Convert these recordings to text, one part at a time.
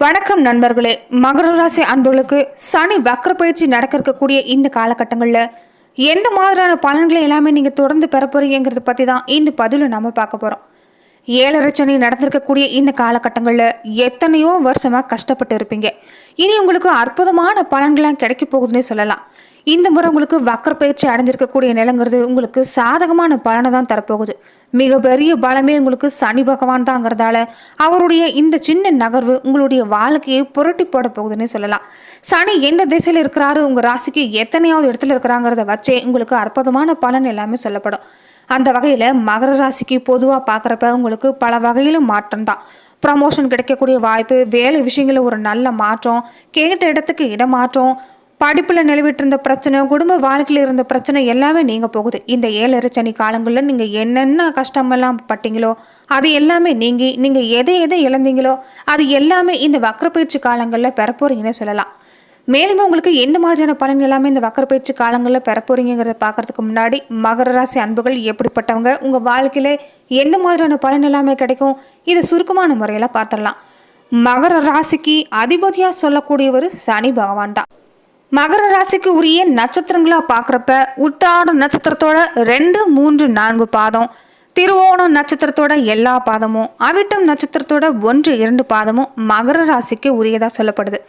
வணக்கம் நண்பர்களே. மகர ராசி அன்பர்களுக்கு சனி வக்கர பயிற்சி நடக்க இருக்கக்கூடிய இந்த காலகட்டங்களில் எந்த மாதிரியான பலன்களை எல்லாமே நீங்கள் தொடர்ந்து பெற போறீங்கிறத பற்றி தான் இந்த பதிவில் நம்ம பார்க்க போகிறோம் ஏழரை சனி நடந்திருக்கக்கூடிய இந்த காலகட்டங்களில் எத்தனையோ வருஷமாக கஷ்டப்பட்டு இருப்பீங்க. இனி உங்களுக்கு அற்புதமான பலன்கள்லாம் கிடைக்க போகுதுன்னே சொல்லலாம். இந்த முறை உங்களுக்கு வக்கர பயிற்சி அடைஞ்சிருக்கக்கூடிய நிலங்கிறது உங்களுக்கு சாதகமான பலனை தான் தரப்போகுது. மிகப்பெரிய பலமே உங்களுக்கு சனி பகவான் தாங்கிறதால அவருடைய இந்த சின்ன நகர்வு உங்களுடைய வாழ்க்கையை புரட்டி போட போகுதுன்னே சொல்லலாம். சனி எந்த திசையில் இருக்கிறாரு? உங்கள் ராசிக்கு எத்தனையாவது இடத்துல இருக்கிறாங்கிறத வச்சே உங்களுக்கு அற்புதமான பலன் எல்லாமே சொல்லப்படும். அந்த வகையில் மகர ராசிக்கு பொதுவாக பார்க்குறப்ப உங்களுக்கு பல வகையிலும் மாற்றம் தான். ப்ரமோஷன் கிடைக்கக்கூடிய வாய்ப்பு வேலை விஷயங்களில் ஒரு நல்ல மாற்றம் கேட்ட இடத்துக்கு இடமாற்றம் படிப்பில் நிலவிட்டு இருந்த பிரச்சனை குடும்ப வாழ்க்கையில் இருந்த பிரச்சனை எல்லாமே நீங்கள் போகுது. இந்த ஏழரை சனி காலங்களில் நீங்கள் என்னென்ன கஷ்டமெல்லாம் பட்டீங்களோ அது எல்லாமே நீங்கி நீங்கள் எதை எதை இழந்தீங்களோ அது எல்லாமே இந்த வக்ரப்பயிற்சி காலங்களில் பெறப்போறீங்கன்னு சொல்லலாம். மேலுமே உங்களுக்கு எந்த மாதிரியான பலன் எல்லாமே இந்த வக்கர பயிற்சி காலங்களில் பெற போறீங்கிறத பார்க்கறதுக்கு முன்னாடி மகர ராசி அன்புகள் எப்படிப்பட்டவங்க உங்கள் வாழ்க்கையில எந்த மாதிரியான பலன் எல்லாமே கிடைக்கும் இதை சுருக்கமான முறையில் பார்த்துடலாம். மகர ராசிக்கு அதிபதியாக சொல்லக்கூடியவர் சனி பகவான் தான். மகர ராசிக்கு உரிய நட்சத்திரங்களாக பார்க்குறப்ப உத்தாட நட்சத்திரத்தோட ரெண்டு மூன்று நான்கு பாதம் திருவோணம் நட்சத்திரத்தோட எல்லா பாதமும் அவிட்டம் நட்சத்திரத்தோட ஒன்று இரண்டு பாதமும் மகர ராசிக்கு உரியதாக சொல்லப்படுது.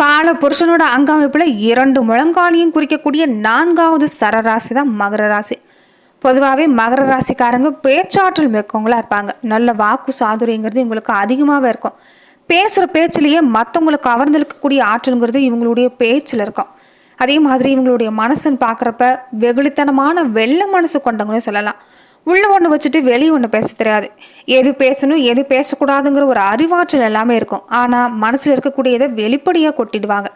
கால புருஷனோட அங்கமைப்பில் இரண்டு முழங்காலியும் குறிக்கக்கூடிய நான்காவது சரராசி தான் மகர ராசி பொதுவாகவே மகர ராசிக்காரங்க பேச்சாற்றல் மிக்கவங்களா இருப்பாங்க. நல்ல வாக்கு சாதுரியங்கிறது இவங்களுக்கு அதிகமாகவே இருக்கும். பேசுகிற பேச்சிலேயே மற்றவங்களை கவர்ந்தெழுக்கக்கூடிய ஆற்றல்ங்கிறது இவங்களுடைய பேச்சில் இருக்கும். அதே மாதிரி இவங்களுடைய மனசுன்னு பார்க்குறப்ப வெகுளித்தனமான வெள்ள மனசு கொண்டவங்கன்னு சொல்லலாம். உள்ளே ஒன்று வச்சுட்டு வெளியே ஒன்று பேச தெரியாது. எது பேசணும் எது பேசக்கூடாதுங்கிற ஒரு அறிவாற்றல் எல்லாமே இருக்கும். ஆனால் மனசில் இருக்கக்கூடியதை வெளிப்படையாக கொட்டிடுவாங்க.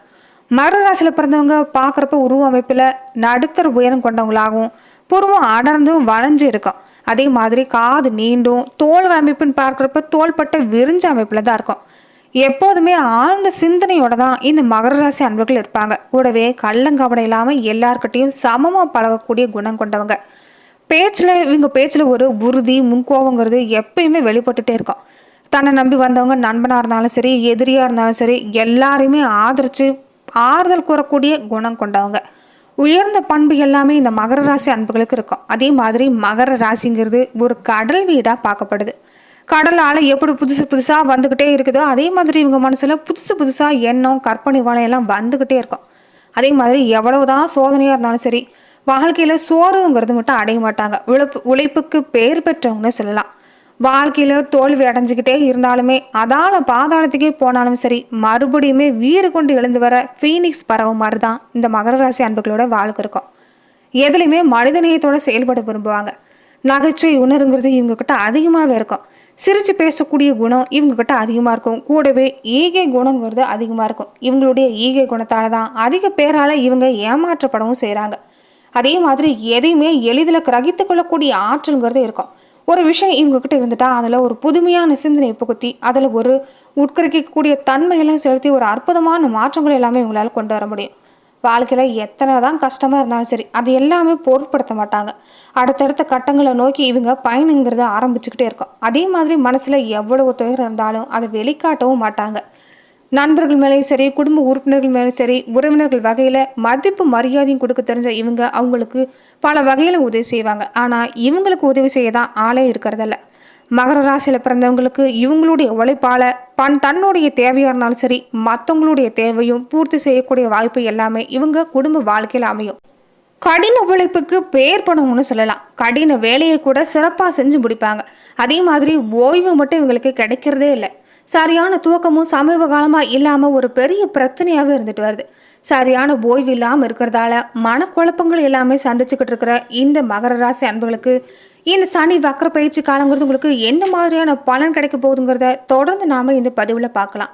மகர ராசியில் பிறந்தவங்க பார்க்குறப்ப உருவ அமைப்பில் நடுத்தர உயரம் கொண்டவங்களாகவும் புருவம் அடர்ந்தும் வளைஞ்சு இருக்கும். அதே மாதிரி காது நீண்டும் தோல் அமைப்புன்னு பார்க்குறப்ப தோள்பட்ட விரிஞ்ச அமைப்பில் தான் இருக்கும். எப்போதுமே ஆழ்ந்த சிந்தனையோட தான் இந்த மகர ராசி அன்பர்கள் இருப்பாங்க. கூடவே கள்ளங்கவடை இல்லாமல் எல்லார்கிட்டையும் சமமாக பழகக்கூடிய குணம் கொண்டவங்க. பேச்சில் இவங்க பேச்சில் ஒரு உறுதி முன்கோவங்கிறது எப்பயுமே வெளிப்பட்டுட்டே இருக்கும். தன்னை நம்பி வந்தவங்க நண்பனாக இருந்தாலும் சரி எதிரியாக இருந்தாலும் சரி எல்லாரையுமே ஆதரித்து ஆறுதல் கூறக்கூடிய குணம் கொண்டவங்க. உயர்ந்த பண்பு எல்லாமே இந்த மகர ராசி அன்புகளுக்கு இருக்கும். அதே மாதிரி மகர ராசிங்கிறது ஒரு கடல் வீடாக பார்க்கப்படுது. கடலால் எப்படி புதுசு புதுசாக வந்துக்கிட்டே இருக்குதோ அதே மாதிரி இவங்க மனசில் புதுசு புதுசாக எண்ணம் கற்பனை வலையெல்லாம் எல்லாம் வந்துக்கிட்டே இருக்கும். அதே மாதிரி எவ்வளவுதான் சோதனையாக இருந்தாலும் சரி வாழ்க்கையில் சோர்வுங்கிறது மட்டும் அடைய மாட்டாங்க. உழைப்பு உழைப்புக்கு பேர் பெற்றவங்கன்னு சொல்லலாம். வாழ்க்கையில் தோல்வி அடைஞ்சிக்கிட்டே இருந்தாலுமே அதால பாதாளத்துக்கே போனாலும் சரி மறுபடியுமே வீறு கொண்டு எழுந்து வர ஃபீனிக்ஸ் பறவை மாதிரி தான் இந்த மகர ராசி அன்புகளோட வாழ்க்கை இருக்கும். எதுலையுமே மனிதநேயத்தோடு செயல்பட விரும்புவாங்க. நகைச்சுவை உணருங்கிறது இவங்கக்கிட்ட அதிகமாகவே இருக்கும். சிரித்து பேசக்கூடிய குணம் இவங்கக்கிட்ட அதிகமாக இருக்கும். கூடவே ஈகை குணங்கிறது அதிகமாக இருக்கும். இவங்களுடைய ஈகை குணத்தால் தான் அதிக பேரால் இவங்க ஏமாற்றப்படவும் செய்கிறாங்க அதே மாதிரி எதையுமே எளிதில் கிரகித்து கொள்ளக்கூடிய ஆற்றல்ங்கிறது இருக்கும். ஒரு விஷயம் இவங்கக்கிட்ட இருந்துட்டா அதில் ஒரு புதுமையான சிந்தனை புகுத்தி அதில் ஒரு உட்கரிக்கக்கூடிய தன்மையெல்லாம் செலுத்தி ஒரு அற்புதமான மாற்றங்கள் எல்லாமே இவங்களால் கொண்டு வர முடியும். வாழ்க்கையில் எத்தனை தான் கஷ்டமாக இருந்தாலும் சரி அது எல்லாமே பொருட்படுத்த மாட்டாங்க. அடுத்தடுத்த கட்டங்களை நோக்கி இவங்க பயணங்கிறத ஆரம்பிச்சுக்கிட்டே இருக்கும். அதே மாதிரி மனசில் எவ்வளவு துயரம் இருந்தாலும் அதை வெளிக்காட்டவும் மாட்டாங்க. நண்பர்கள் மேலேயும் சரி குடும்ப உறுப்பினர்கள் மேலேயும் சரி உறவினர்கள் வகையில் மதிப்பு மரியாதையும் கொடுக்க தெரிஞ்ச இவங்க அவங்களுக்கு பல வகையில் உதவி செய்வாங்க. ஆனால் இவங்களுக்கு உதவி செய்ய தான் ஆளே இருக்கிறதில்ல. மகர ராசியில் பிறந்தவங்களுக்கு இவங்களுடைய உழைப்பால் பன் தன்னுடைய தேவையாக இருந்தாலும் சரி மற்றவங்களுடைய தேவையும் பூர்த்தி செய்யக்கூடிய வாய்ப்பு எல்லாமே இவங்க குடும்ப வாழ்க்கையில் அமையும். கடின உழைப்புக்கு பேர் பணம்னு சொல்லலாம். கடின வேலையை கூட சிறப்பாக செஞ்சு முடிப்பாங்க. அதே மாதிரி ஓய்வு மட்டும் இவங்களுக்கு கிடைக்கிறதே இல்லை. சரியான தூக்கமும் சமீப காலமாக இல்லாமல் ஒரு பெரிய பிரச்சனையாகவே இருந்துட்டு வருது. சரியான ஓய்வு இல்லாமல் இருக்கிறதால மனக்குழப்பங்கள் எல்லாமே சந்திச்சுக்கிட்டு இருக்கிற இந்த மகர ராசி அன்புகளுக்கு இந்த சனி வக்கர பயிற்சி காலங்கிறது உங்களுக்கு எந்த மாதிரியான பலன் கிடைக்க போகுதுங்கிறத தொடர்ந்து நாம் இந்த பதிவில் பார்க்கலாம்.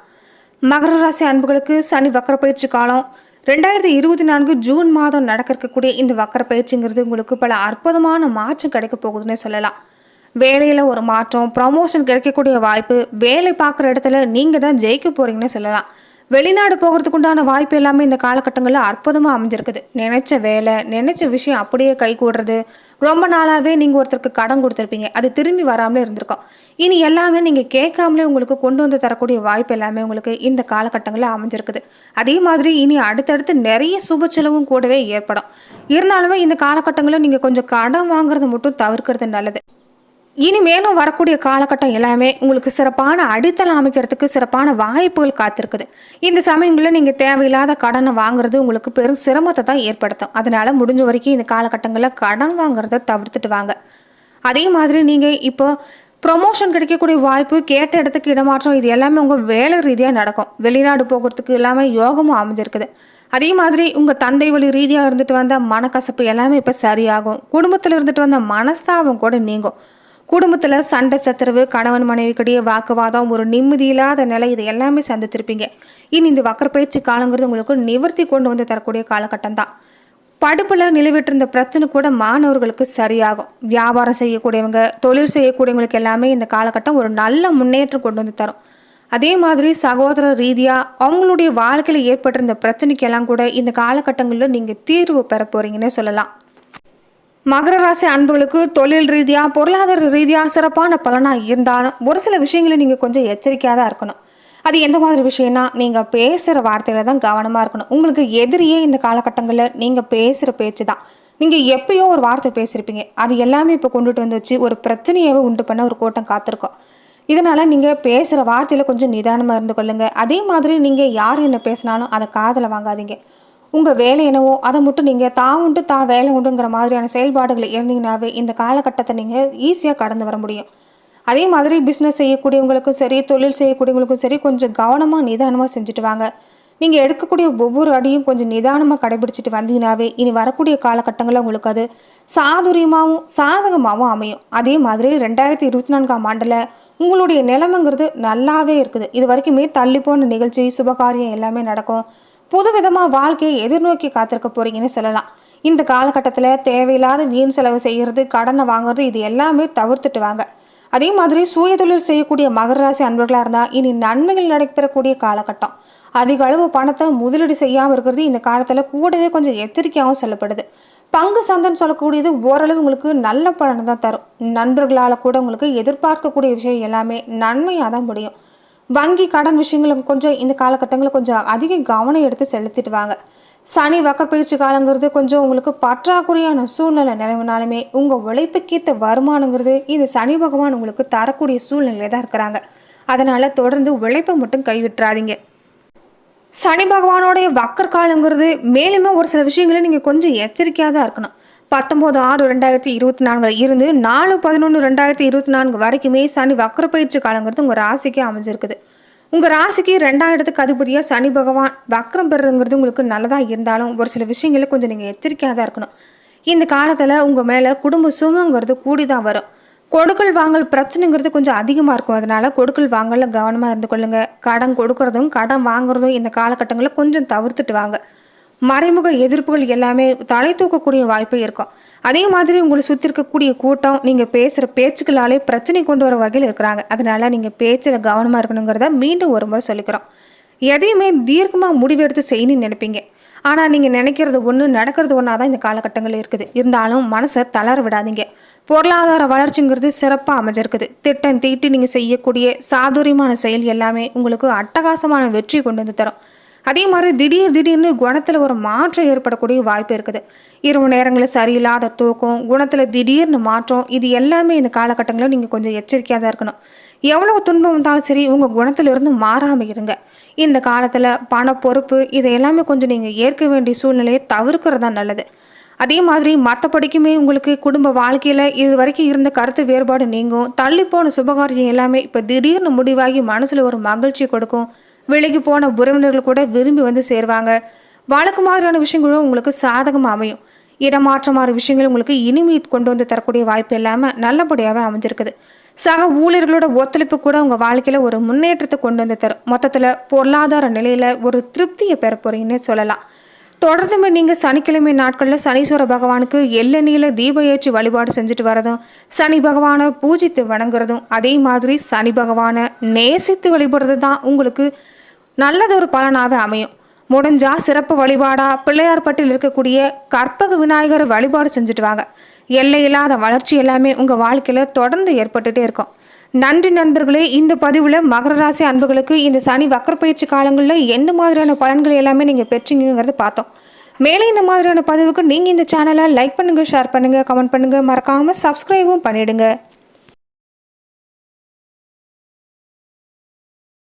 மகர ராசி அன்புகளுக்கு சனி வக்கர பயிற்சி காலம் ரெண்டாயிரத்தி இருபத்தி நான்கு ஜூன் மாதம் நடக்க இருக்கக்கூடிய இந்த வக்கர பயிற்சிங்கிறது உங்களுக்கு பல அற்புதமான மாற்றம் கிடைக்க போகுதுன்னே சொல்லலாம். வேலையில் ஒரு மாற்றம் ப்ரமோஷன் கிடைக்கக்கூடிய வாய்ப்பு வேலை பார்க்குற இடத்துல நீங்கள் தான் ஜெயிக்க போகிறீங்கன்னு சொல்லலாம். வெளிநாடு போகிறதுக்கு உண்டான வாய்ப்பு எல்லாமே இந்த காலகட்டங்களில் அற்புதமாக அமைஞ்சிருக்குது. நினைச்ச வேலை நினைச்ச விஷயம் அப்படியே கை கூடுறது ரொம்ப நாளாகவே நீங்கள் ஒருத்தருக்கு கடன் கொடுத்துருப்பீங்க. அது திரும்பி வராமலே இருந்திருக்கும். இனி எல்லாமே நீங்கள் கேட்காமலே உங்களுக்கு கொண்டு வந்து தரக்கூடிய வாய்ப்பு எல்லாமே உங்களுக்கு இந்த காலகட்டங்களில் அமைஞ்சிருக்குது. அதே மாதிரி இனி அடுத்தடுத்து நிறைய சுப செலவும் கூடவே ஏற்படும். இருந்தாலுமே இந்த காலகட்டங்களில் நீங்கள் கொஞ்சம் கடன் வாங்குறது மட்டும் தவிர்க்கிறது நல்லது. இனிமேலும் வரக்கூடிய காலகட்டம் எல்லாமே உங்களுக்கு சிறப்பான அடித்தளம் அமைக்கிறதுக்கு சிறப்பான வாய்ப்புகள் காத்திருக்குது. இந்த சமயங்களில் நீங்கள் தேவையில்லாத கடனை வாங்குறது உங்களுக்கு பெரும் சிரமத்தை தான் ஏற்படுத்தும். அதனால முடிஞ்ச வரைக்கும் இந்த காலகட்டங்களில் கடன் வாங்குறத தவிர்த்துட்டு வாங்க. அதே மாதிரி நீங்கள் இப்போ ப்ரொமோஷன் கிடைக்கக்கூடிய வாய்ப்பு கேட்ட இடத்துக்கு இடமாற்றம் இது எல்லாமே உங்கள் வேலை ரீதியாக நடக்கும். வெளிநாடு போகிறதுக்கு எல்லாமே யோகமும் அமைஞ்சிருக்குது. அதே மாதிரி உங்கள் தந்தை வழி ரீதியாக இருந்துட்டு வந்த மனக்கசப்பு எல்லாமே இப்போ சரியாகும். குடும்பத்தில் இருந்துட்டு வந்த மனஸ்தாபம் கூட நீங்கும். குடும்பத்தில் சண்டை சத்துறவு கணவன் மனைவிக்கிடையே வாக்குவாதம் ஒரு நிம்மதி இல்லாத நிலை இது எல்லாமே சந்தித்திருப்பீங்க. இனி இந்த வக்கரப்பயிற்சி காலங்கிறது உங்களுக்கு நிவர்த்தி கொண்டு வந்து தரக்கூடிய காலகட்டம் தான் படிப்பில் நிலவிட்டிருந்த பிரச்சனை கூட மாணவர்களுக்கு சரியாகும். வியாபாரம் செய்யக்கூடியவங்க தொழில் செய்யக்கூடியவங்களுக்கு எல்லாமே இந்த காலகட்டம் ஒரு நல்ல முன்னேற்றம் கொண்டு வந்து தரும். அதே மாதிரி சகோதர ரீதியாக அவங்களுடைய வாழ்க்கையில் ஏற்பட்டிருந்த பிரச்சனைக்கெல்லாம் கூட இந்த காலகட்டங்களில் நீங்கள் தீர்வு பெற போகிறீங்கன்னே சொல்லலாம். மகர ராசி அன்புகளுக்கு தொழில் ரீதியாக பொருளாதார ரீதியாக சிறப்பான பலனாக இருந்தாலும் ஒரு சில விஷயங்களை நீங்கள் கொஞ்சம் எச்சரிக்கையாக தான் இருக்கணும். அது எந்த மாதிரி விஷயம்னா நீங்கள் பேசுகிற வார்த்தையில தான் கவனமாக இருக்கணும். உங்களுக்கு எதிரியே இந்த காலகட்டங்களில் நீங்கள் பேசுகிற பேச்சு தான். நீங்கள் எப்பயோ ஒரு வார்த்தை பேசியிருப்பீங்க அது எல்லாமே இப்போ கொண்டுட்டு வந்து வச்சு ஒரு பிரச்சனையாகவே உண்டு பண்ண ஒரு கூட்டம் காத்திருக்கோம். இதனால் நீங்கள் பேசுகிற வார்த்தையில் கொஞ்சம் நிதானமாக இருந்து கொள்ளுங்கள் அதே மாதிரி நீங்கள் யார் என்ன பேசினாலும் அதை காதில் வாங்காதீங்க. உங்கள் வேலை என்னவோ அதை மட்டும் நீங்கள் தான் உண்டு தான் வேலை உண்டுங்கிற மாதிரியான செயல்பாடுகளை இருந்தீங்கனாவே இந்த காலகட்டத்தை நீங்கள் ஈஸியாக கடந்து வர முடியும். அதே மாதிரி பிஸ்னஸ் செய்யக்கூடியவங்களுக்கும் சரி தொழில் செய்யக்கூடியவங்களுக்கும் சரி கொஞ்சம் கவனமாக நிதானமாக செஞ்சுட்டு வாங்க. நீங்கள் எடுக்கக்கூடிய ஒவ்வொரு அடியும் கொஞ்சம் நிதானமாக கடைபிடிச்சிட்டு வந்தீங்கனாவே இனி வரக்கூடிய காலகட்டங்களில் உங்களுக்கு அது சாதுரியமாகவும் சாதகமாகவும் அமையும். அதே மாதிரி ரெண்டாயிரத்தி இருபத்தி நான்காம் ஆண்டில் உங்களுடைய நிலைமைங்கிறது நல்லாவே இருக்குது. இது வரைக்குமே தள்ளி போன நிகழ்ச்சி சுபகாரியம் எல்லாமே நடக்கும். புதுவிதமாக வாழ்க்கையை எதிர்நோக்கி காத்திருக்க போறீங்கன்னு சொல்லலாம். இந்த காலகட்டத்தில் தேவையில்லாத வீண் செலவு செய்கிறது கடனை வாங்குறது இது எல்லாமே தவிர்த்துட்டு வாங்க அதே மாதிரி சுய தொழில் செய்யக்கூடிய மகர ராசி அன்பர்களாக இருந்தால் இனி நன்மைகள் நடைபெறக்கூடிய காலகட்டம். அதிக அளவு பணத்தை முதலீடு செய்யாமல் இருக்கிறது இந்த காலத்தில் கூடவே கொஞ்சம் எச்சரிக்கையாகவும் சொல்லப்படுது. பங்கு சந்தைன்னு சொல்லக்கூடியது ஓரளவு உங்களுக்கு நல்ல பலனை தான் தரும். நண்பர்களால் கூட உங்களுக்கு எதிர்பார்க்கக்கூடிய விஷயம் எல்லாமே நன்மையாக தான் முடியும். வங்கி கடன் விஷயங்களும் கொஞ்சம் இந்த காலகட்டங்களில் கொஞ்சம் அதிக கவனம் எடுத்து செலுத்திட்டு வாங்க சனி வக்கப்பயிற்சி காலங்கிறது கொஞ்சம் உங்களுக்கு பற்றாக்குறையான சூழ்நிலை நிலவுனாலுமே உங்கள் உழைப்புக்கேற்ற வருமானங்கிறது இந்த சனி பகவான் உங்களுக்கு தரக்கூடிய சூழ்நிலை தான் இருக்கிறாங்க. அதனால் தொடர்ந்து உழைப்பை மட்டும் கைவிட்டுறாதீங்க. சனி பகவானோடைய வக்கர் காலங்கிறது மேலுமே ஒரு சில விஷயங்களை நீங்கள் கொஞ்சம் எச்சரிக்கையாக தான் இருக்கணும். பத்தொம்போது ஆறு ரெண்டாயிரத்தி இருபத்தி நான்குல இருந்து நாலு பதினொன்று ரெண்டாயிரத்தி இருபத்தி நான்கு வரைக்குமே சனி வக்கர பயிற்சி காலங்கிறது உங்கள் ராசிக்கு அமைஞ்சிருக்குது. உங்கள் ராசிக்கு ரெண்டாயிரத்துக்கு அதிபதியாக சனி பகவான் வக்கரம் பெறுறதுங்கிறது உங்களுக்கு நல்லதாக இருந்தாலும் ஒரு சில விஷயங்களை கொஞ்சம் நீங்கள் எச்சரிக்கையாக தான் இருக்கணும். இந்த காலத்தில் உங்கள் மேலே குடும்ப சுமங்கிறது கூடி தான் வரும். கொடுக்கல் வாங்கல் பிரச்சனைங்கிறது கொஞ்சம் அதிகமாக இருக்கும். அதனால் கொடுக்கல் வாங்கல கவனமாக இருந்து கொள்ளுங்கள் கடன் கொடுக்கறதும் கடன் வாங்குறதும் இந்த காலகட்டங்களில் கொஞ்சம் தவிர்த்துட்டு வாங்க. மறைமுக எதிர்ப்புகள் எல்லாமே தலை தூக்கக்கூடிய வாய்ப்பு இருக்கும். அதே மாதிரி உங்களை சுற்றி இருக்கக்கூடிய கூட்டம் நீங்கள் பேசுகிற பேச்சுக்களாலே பிரச்சனை கொண்டு வர வகையில் இருக்கிறாங்க. அதனால நீங்கள் பேச்சில் கவனமாக இருக்கணுங்கிறத மீண்டும் ஒரு முறை சொல்லிக்கிறோம். எதையுமே தீர்க்கமாக முடிவெடுத்து செய்யணும்னு நினைப்பீங்க. ஆனால் நீங்கள் நினைக்கிறது ஒன்று நடக்கிறது ஒன்றா தான் இந்த காலகட்டங்கள் இருக்குது. இருந்தாலும் மனசை தளர விடாதீங்க. பொருளாதார வளர்ச்சிங்கிறது சிறப்பாக அமைஞ்சிருக்குது. திட்டம் தீட்டி நீங்கள் செய்யக்கூடிய சாதுரியமான செயல் எல்லாமே உங்களுக்கு அட்டகாசமான வெற்றி கொண்டு வந்து தரும். அதே மாதிரி திடீர் திடீர்னு குணத்தில் ஒரு மாற்றம் ஏற்படக்கூடிய வாய்ப்பு இருக்குது. இரவு நேரங்களில் சரியில்லாத தூக்கம் குணத்தில் திடீர்னு மாற்றம் இது எல்லாமே இந்த காலகட்டங்களில் நீங்கள் கொஞ்சம் எச்சரிக்கையாக தான் இருக்கணும். எவ்வளோ துன்பம் வந்தாலும் சரி உங்கள் குணத்திலிருந்து மாறாமல் இருங்க. இந்த காலத்தில் பண பொறுப்பு இதை எல்லாமே கொஞ்சம் நீங்கள் ஏற்க வேண்டிய சூழ்நிலையை தவிர்க்கிறது தான் நல்லது. அதே மாதிரி மற்றபடிக்குமே உங்களுக்கு குடும்ப வாழ்க்கையில் இது வரைக்கும் இருந்த கருத்து வேறுபாடு நீங்கும். தள்ளி போன சுபகாரியம் எல்லாமே இப்போ திடீர்னு முடிவாகி மனசில் ஒரு மகிழ்ச்சி கொடுக்கும். விலகி போன உறவினர்கள் கூட விரும்பி வந்து சேருவாங்க. வழக்கு மாதிரியான விஷயங்களும் உங்களுக்கு சாதகமாக அமையும். இடமாற்றமான விஷயங்கள் உங்களுக்கு இனிமை கொண்டு வந்து தரக்கூடிய வாய்ப்பு இல்லாமல் நல்லபடியாகவே அமைஞ்சிருக்குது. சக ஊழியர்களோட ஒத்துழைப்பு கூட உங்கள் வாழ்க்கையில் ஒரு முன்னேற்றத்தை கொண்டு வந்து தரும். மொத்தத்தில் பொருளாதார நிலையில் ஒரு திருப்தியை பெற போகிறீங்கன்னு சொல்லலாம். தொடர்ந்துமே நீங்கள் சனிக்கிழமை நாட்களில் சனீஸ்வர பகவானுக்கு எள்ளெண்ணியில் தீப ஏற்றி வழிபாடு செஞ்சுட்டு வரதும் சனி பகவானை பூஜித்து வணங்குறதும் அதே மாதிரி சனி பகவானை நேசித்து வழிபடுறது தான் உங்களுக்கு நல்லதொரு பலனாகவே அமையும். முடிஞ்சா சிறப்பு வழிபாடா பிள்ளையார்பட்டில் இருக்கக்கூடிய கற்பக விநாயகர் வழிபாடு செஞ்சுட்டு வாங்க. எல்லையில்லாத வளர்ச்சி எல்லாமே உங்கள் வாழ்க்கையில் தொடர்ந்து ஏற்பட்டுட்டே இருக்கும். நன்றி நண்பர்களே இந்த பதிவில் மகர ராசி அன்புகளுக்கு இந்த சனி வக்கரப்பயிற்சி காலங்களில் எந்த மாதிரியான பலன்கள் எல்லாமே நீங்கள் பெற்றீங்கிறத பார்த்தோம். மேலே இந்த மாதிரியான பதிவுக்கு நீங்கள் இந்த சேனலை லைக் பண்ணுங்கள் ஷேர் பண்ணுங்கள் கமெண்ட் பண்ணுங்கள் மறக்காமல் சப்ஸ்கிரைபும் பண்ணிவிடுங்க